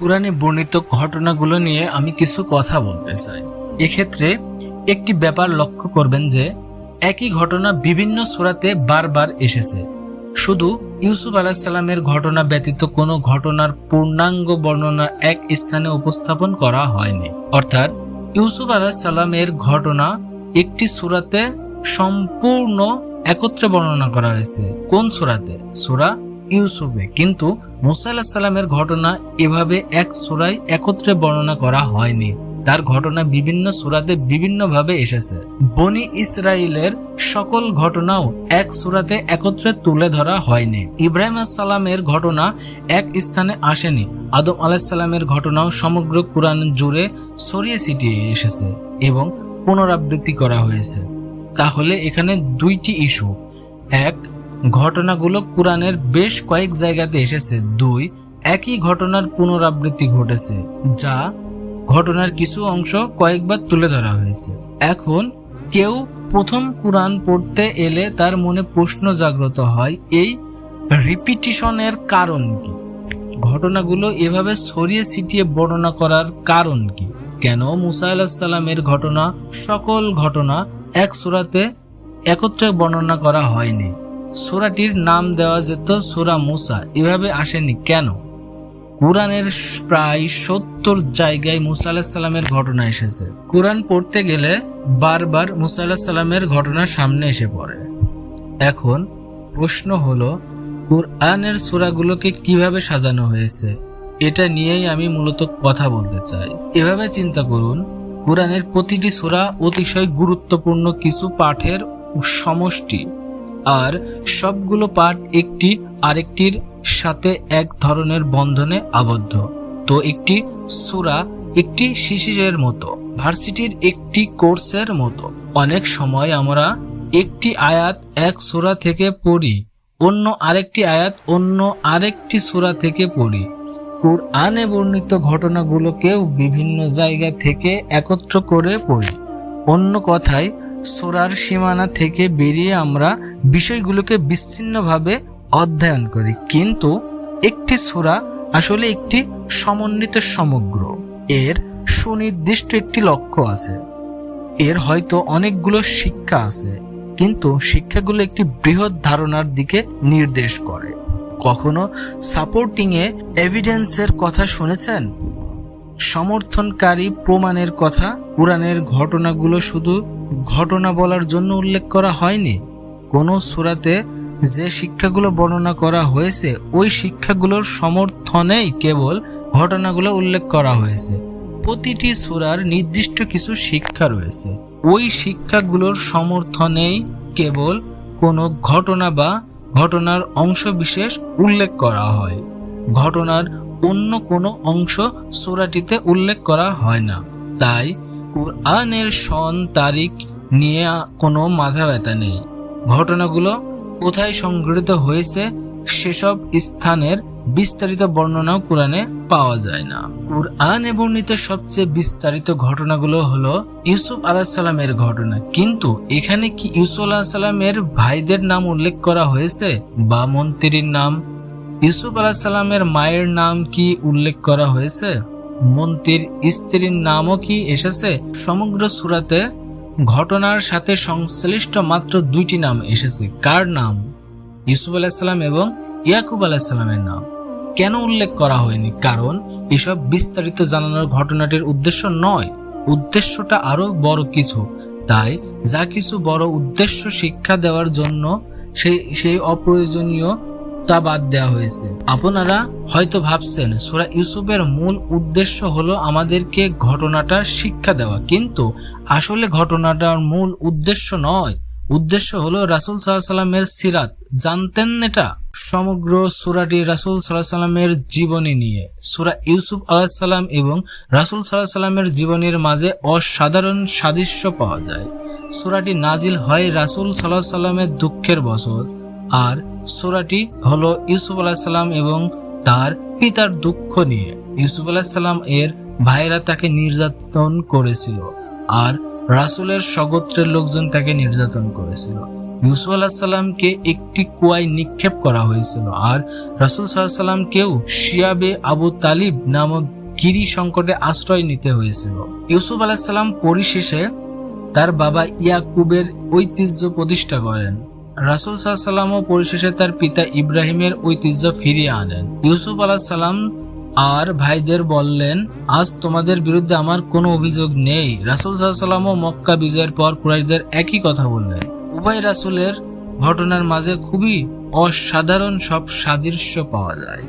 কোরআনে বর্ণিত ঘটনাগুলো নিয়ে আমি কিছু কথা বলতে চাই। এক্ষেত্রে একটি ব্যাপার লক্ষ্য করবেন যে, একই ঘটনা বিভিন্ন সূরাতে বারবার এসেছে। শুধু ইউসুফ আলাহিসাল্লামের ঘটনা ব্যতীত কোনো ঘটনার পূর্ণাঙ্গ বর্ণনা এক স্থানে উপস্থাপন করা হয়নি। অর্থাৎ ইউসুফ আলাহিসাল্লামের ঘটনা একটি সূরাতে সম্পূর্ণ একত্রে বর্ণনা করা হয়েছে। কোন সূরাতে? সূরা ইউসুফে। কিন্তু মুসা আলাহ সাল্লামের ঘটনা এভাবে এক সূরায় একত্রে বর্ণনা করা হয়নি। তার ঘটনা বিভিন্ন সূরাতে বিভিন্নভাবে এসেছে। বনি ইসরায়েলের সকল ঘটনাও এক সূরাতে একত্রে তুলে ধরা হয়নি। ইব্রাহিম সালামের ঘটনা এক স্থানে আসেনি। আদম আলাহিসাল্লামের ঘটনাও সমগ্র কোরআন জুড়ে ছড়িয়ে ছিটিয়ে এসেছে এবং পুনরাবৃত্তি করা হয়েছে। তাহলে এখানে দুইটি ইস্যু। এক ঘটনাগুলো কোরআনের বেশ কয়েক জায়গাতে এসেছে। দুই, একই ঘটনার পুনরাবৃত্তি ঘটেছে, যা ঘটনার কিছু অংশ কয়েকবার তুলে ধরা হয়েছে। এখন কেউ প্রথম কোরআন পড়তে এলে তার মনে প্রশ্ন জাগ্রত হয়, এই রিপিটিশনের কারণ কি? ঘটনাগুলো এভাবে ছড়িয়ে ছিটিয়ে বর্ণনা করার কারণ কি? কেন মুসা আলাহিসাল্লামের ঘটনা, সকল ঘটনা এক সুরাতে একত্রে বর্ণনা করা হয়নি? সূরাটির নাম দেওয়া যেত সূরা মুসা। এভাবে আসেনি কেন? কোরআনের প্রায় সত্তর জায়গায় মুসা আলাহিসাল্লামের ঘটনা এসেছে। কোরআন পড়তে গেলে বারবার মুসা আলাহিসাল্লামের ঘটনা সামনে এসে পড়ে। এখন প্রশ্ন হলো, কোরআনের সূরাগুলোকে কীভাবে সাজানো হয়েছে? এটা নিয়েই আমি মূলত কথা বলতে চাই। এভাবে চিন্তা করুন, কোরআনের প্রতিটি সূরা অতিশয় গুরুত্বপূর্ণ কিছু পাঠের সমষ্টি। আর সবগুলো পাঠ একটি আরেকটির সাথে এক ধরনের বন্ধনে আবদ্ধ। তো একটি সূরা একটি শিশিরের মতো, ভার্সিটির একটি কোর্সের মতো। অনেক সময় আমরা একটি আয়াত এক সূরা থেকে পড়ি, অন্য আরেকটি আয়াত অন্য আরেকটি সূরা থেকে পড়ি। কোরআনে বর্ণিত ঘটনাগুলোকেও বিভিন্ন জায়গা থেকে একত্র করে পড়ি। অন্য কথায়, সোরার সীমানা থেকে বেরিয়ে আমরা বিষয়গুলোকে বিচ্ছিন্নভাবে অধ্যয়ন করি। কিন্তু একটি সোরা আসলে একটি সমন্বিত সমগ্র। এর সুনির্দিষ্ট একটি লক্ষ্য আছে। এর হয়তো অনেকগুলো শিক্ষা আছে, কিন্তু শিক্ষাগুলো একটি বৃহৎ ধারণার দিকে নির্দেশ করে। কখনো সাপোর্টিংয়ে এভিডেন্সের কথা শুনেছেন? সমর্থনকারী প্রমাণের কথা? কোরআনের ঘটনাগুলো শুধু ঘটনা বলার জন্য উল্লেখ করা হয়নি? কোনো সুরাতে যে শিক্ষাগুলো বর্ণনা করা হয়েছে, ওই শিক্ষাগুলোর সমর্থনেই কেবল ঘটনাগুলো উল্লেখ করা হয়েছে। প্রতিটি সুরার নির্দিষ্ট কিছু শিক্ষা রয়েছে। ওই শিক্ষাগুলোর সমর্থনেই কেবল কোনো ঘটনা বা ঘটনার অংশ বিশেষ উল্লেখ করা হয়। ঘটনার অন্য কোনো অংশ সূরাটিতে উল্লেখ করা হয় না। তাই কোরআনের সন তারিখ নিয়ে কোনো মাথা ব্যথা নেই। ঘটনাগুলো কোথায় সংঘটিত হয়েছে সেসব স্থানের বিস্তারিত বর্ণনাও কোরআনে পাওয়া যায় না। কোরআনে বর্ণিত সবচেয়ে বিস্তারিত ঘটনাগুলো হলো ইউসুফ আলাহিসাল্লামের ঘটনা। কিন্তু এখানে কি ইউসুফ আলাহিসাল্লামের ভাইদের নাম উল্লেখ করা হয়েছে বা মন্ত্রীর নাম? ইউসুফ আলাহিসাল্লামের মায়ের নাম কি উল্লেখ করা হয়েছে? মন্ত্রীর স্ত্রীর নামও কি এসেছে? সমগ্র সুরাতে ঘটনার সাথে সংশ্লিষ্ট মাত্র দুইটি নাম এসেছে। কার নাম? ইউসুফ আলাহিসাল্লাম এবং ইয়াকুব আলাহিসাল্লামের নাম। কেন উল্লেখ করা হয়নি? কারণ এসব বিস্তারিত জানানোর ঘটনাটির উদ্দেশ্য নয়। উদ্দেশ্যটা আরও বড় কিছু। তাই যা কিছু বড় উদ্দেশ্য শিক্ষা দেওয়ার জন্য সেই সেই অপ্রয়োজনীয় তা বাদ দেওয়া হয়েছে। আপনারা হয়তো ভাবছেন, সুরা ইউসুফের মূল উদ্দেশ্য হলো আমাদেরকে ঘটনাটা শিক্ষা দেওয়া। কিন্তু আসলে ঘটনাটার মূল উদ্দেশ্য নয়। উদ্দেশ্য হলো রাসুল সাল্লামের সিরাত। জানতেন এটা? সমগ্র সুরাটি রাসুল সাল্লাহ সাল্লামের জীবনী নিয়ে। সুরা ইউসুফ আলাহ সাল্লাম এবং রাসুল সাল্লাহ সাল্লামের জীবনীর মাঝে অসাধারণ সাদৃশ্য পাওয়া যায়। সুরাটি নাজিল হয় রাসুল সাল্লাহ সাল্লামের দুঃখের বছর। আর সুরাটি হলো ইউসুফ আলাহিসাল্লাম এবং তার পিতার দুঃখ নিয়ে। ইউসুফ আলাহিসাল্লাম এর ভাইরা তাকে নির্যাতন করেছিল আর রাসুলের স্বগোত্রের লোকজন তাকে নির্যাতন করেছিল। ইউসুফ আলাহিসাল্লামকে একটি কুয়ায় নিক্ষেপ করা হয়েছিল আর রাসুল সাল্লামকেও শিয়াবে আবু তালিব নামক গিরি সংকটে আশ্রয় নিতে হয়েছিল। ইউসুফ আলাহিসাল্লাম পরিশেষে তার বাবা ইয়াকুবের ঐতিহ্য প্রতিষ্ঠা করেন। রাসুল সাল্লামও পরিশেষে তার পিতা ইব্রাহিমের ঐতিহ্য ফিরিয়ে আনেন। ইউসুফ আলাহ সালাম আর ভাইদের বললেন, আজ তোমাদের বিরুদ্ধে আমার কোনো অভিযোগ নেই। রাসুল সাল্লামও মক্কা বিজয়ের পর কুরাইশদের একই কথা বললেন। উভয় রাসুলের ঘটনার মাঝে খুবই অসাধারণ সব সাদৃশ্য পাওয়া যায়।